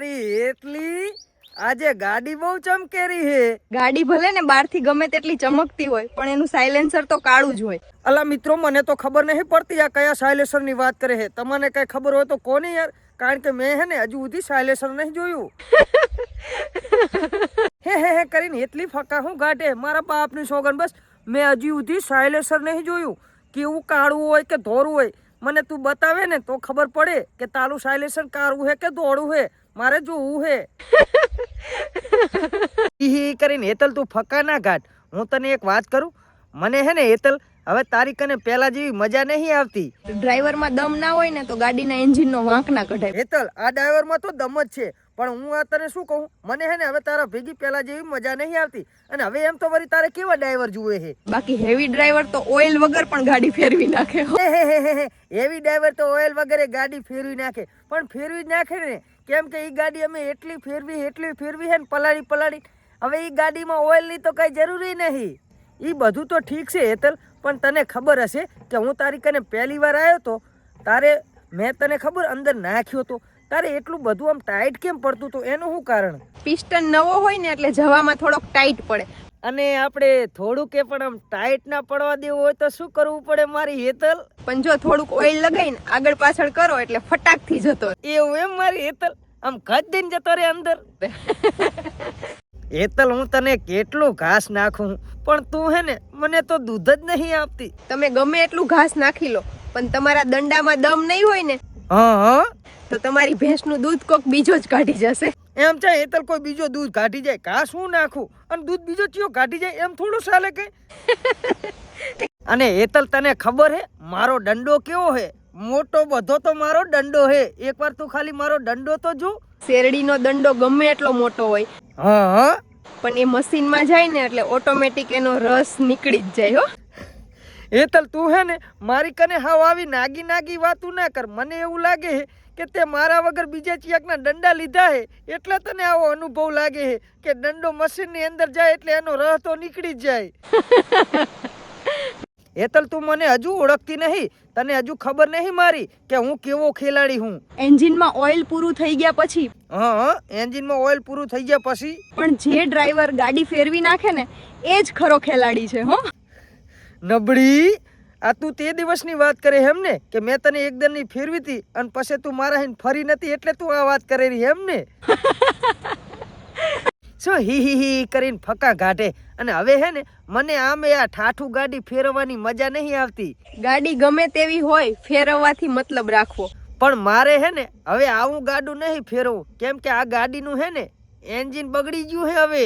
મારી એટલી આજે ગાડી બહુ ચમકેરી હે. ગાડી ભલે ને બહારથી ગમે તેટલી ચમકતી હોય પણ એનું સાયલેન્સર તો કાળું જ હોય. અલા મિત્રો મને તો ખબર નહીં પડતી આ કયા સાયલેસરની વાત કરે હે. તમને કઈ ખબર હોય તો કોને યાર કારણ કે મેં હે ને હજુ સુધી સાયલેસર નહીં જોયું. હે હે હે કરીને એટલી ફકા હું ગાઢે મારા બાપની સોગન બસ મેં હજી સુધી સાયલેન્સર નહીં જોયું. કેવું કાળું હોય કે ધોરું હોય મને તું બતાવે ને તો ખબર પડે કે તારું સાયલેશન કારું હે કે દોડું હે. મારે જોવું હે. હી કરીને હેતલ તું ફકા ના ઘાટ. હું તને એક વાત કરું? મને હે ને હેતલ હવે તારી કને પેલા જેવી મજા નહીં આવતી. ડ્રાઈવરમાં દમ ના હોય ને તો ગાડીના એન્જિનનો વાંક ના કઢાય. હેતલ આ ડ્રાઈવરમાં તો દમ જ છે. પણ હું આ તને શું કહું? મને હે ને હવે તારા ભેગી પેલા જેવી મજા નહીં આવતી. અને હવે એમ તો વળી તારે કેવા ડ્રાઈવર જુએ છે? બાકી હેવી ડ્રાઈવર તો ઓઇલ વગર પણ ગાડી ફેરવી નાખે હો. હે હે હે હેવી ડ્રાઈવર તો ઓઇલ વગેરે ગાડી ફેરવી નાખે. પણ ફેરવી જ નાખે ને? કેમ કે એ ગાડી અમે એટલી ફેરવી એટલી ફેરવી હે ને પલાળી પલાળી. હવે એ ગાડીમાં ઓઇલની તો કાંઈ જરૂરી નહીં. એ બધું તો ઠીક છે હેતલ પણ તને ખબર હશે કે હું તારી કને પહેલી વાર આવ્યો તો તારે મેં તને ખબર અંદર નાખ્યો તો. તારે એટલું બધું આમ ટાઈટ કેમ પડતું હતું એનું શું કારણ? પિસ્ટન નવો હોય ને એટલે જવામાં થોડોક ટાઈટ પડે. અને આપણે થોડુંક એ પણ આમ ટાઈટ ના પડવા દેવું હોય તો શું કરવું પડે મારી હેતલ? પણ જો થોડુંક ઓઇલ લગાવીને આગળ પાછળ કરો એટલે ફટાકથી જતો એવું એમ મારી હેતલ? આમ ખત દઈને જતો રે અંદર? હેતલ હું તને કેટલું ઘાસ નાખું? પણ તું હે ને મને તો દૂધ જ નહીં આપતી. તમે ગમે એટલું ઘાસ નાખી લો પણ તમારા દંડામાં દમ નહીં હોય ને. હા હા. તો તમારી ભેંસનું દૂધ કોક બીજો જ કાઢી જશે. એમ છે હેતલ કોઈ બીજો દૂધ કાઢી જાય. ઘાસ શું નાખું? અને દૂધ બીજો ચિયો કાઢી જાય એમ થોડું ચાલે કે? અને હેતલ તને ખબર હે? મારો દંડો કેવો હે? મોટો બધો તો મારો દંડો હે. એકવાર તું ખાલી મારો દંડો તો જો. શેરડીનો દંડો ગમે એટલો મોટો હોય હા હા. પણ એ મશીનમાં જાય ને એટલે ઓટોમેટિક એનો રસ નીકળી જ જાય હો. હેતલ તું હે ને મારી કને હાવ આવી નાગી નાગી વાતું ના કર. મને એવું લાગે કે તે મારા વગર બીજા ચિયાકના દંડા લીધા હે. એટલે તને આવો અનુભવ લાગે હે કે દંડો મશીનની અંદર જાય એટલે એનો રહ તો નીકળી જ જાય. હેતલ તું મને હજુ ઓળખતી નહીં. તને હજુ ખબર નહીં મારી કે હું કેવો ખેલાડી હું. એન્જિનમાં ઓઇલ પૂરું થઈ ગયા પછી? હા હા એન્જિનમાં ઓઇલ પૂરું થઈ ગયા પછી. પણ જે ડ્રાઈવર ગાડી ફેરવી નાખે ને એ જ ખરો ખેલાડી છે હો. નબળી આ તું તે દિવસની વાત કરે એમ ને કે મેં તને એક દરની ફેરવી હતી અને પછી તું મારા હિન ફરી નથી એટલે તું આ વાત કરેલી એમ ને શું હી હી હી કરીને ફકા ગાઢે? અને હવે હે ને મને આમે આ ઠાઠું ગાડી ફેરવવાની મજા નહીં આવતી. ગાડી ગમે તેવી હોય ફેરવવાથી મતલબ રાખવો. પણ મારે હે ને હવે આવું ગાડું નહીં ફેરવું. કેમ કે આ ગાડીનું હે ને એન્જિન બગડી ગયું હે હવે.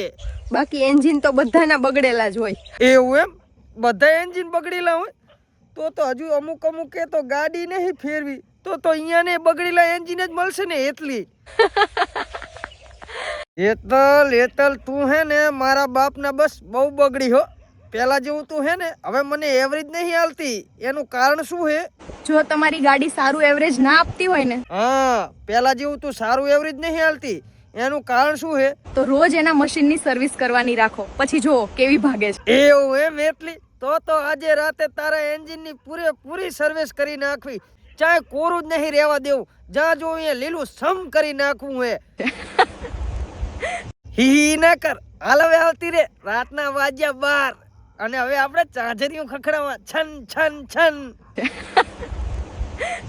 બાકી એન્જિન તો બધાના બગડેલા જ હોય. એવું એમ? બધા એન્જિન બગડેલા હોય? તો તો હજુ અમુક અમુક એ તો ગાડી નહીં ફેરવી તો તો અહીંયા ને બગડેલા એન્જિન જ મળશે ને એટલી. એતલ એતલ તું હે ને મારા બાપના બસ બહુ બગડી હો. પેલા જેવું તું હે ને હવે મને એવરેજ નહીં આવતી એનું કારણ શું હે? જો તમારી ગાડી સારું એવરેજ ના આપતી હોય ને હા પેલા જેવું તું સારું એવરેજ નહીં હાલતી. એનું કારણ શું હે? તો રોજ એના મશીનની સર્વિસ કરવાની રાખો. પછી જો કેવી ભાગે છે. એવું એમ એટલી? તો તો આજે રાતે તારા એન્જિનની પૂરેપૂરી સર્વિસ કરી નાખવી. ચાહે કોરું જ નહીં રહેવા દેવું. જ્યાં જો એ લીલું સમ કરી નાખવું હે. હી ના કર. હાલ હવે આવતી રે. રાતના વાજ્યા બાર. અને હવે આપણે ચાંચરીઓ ખખડાવવા. છન છન છન.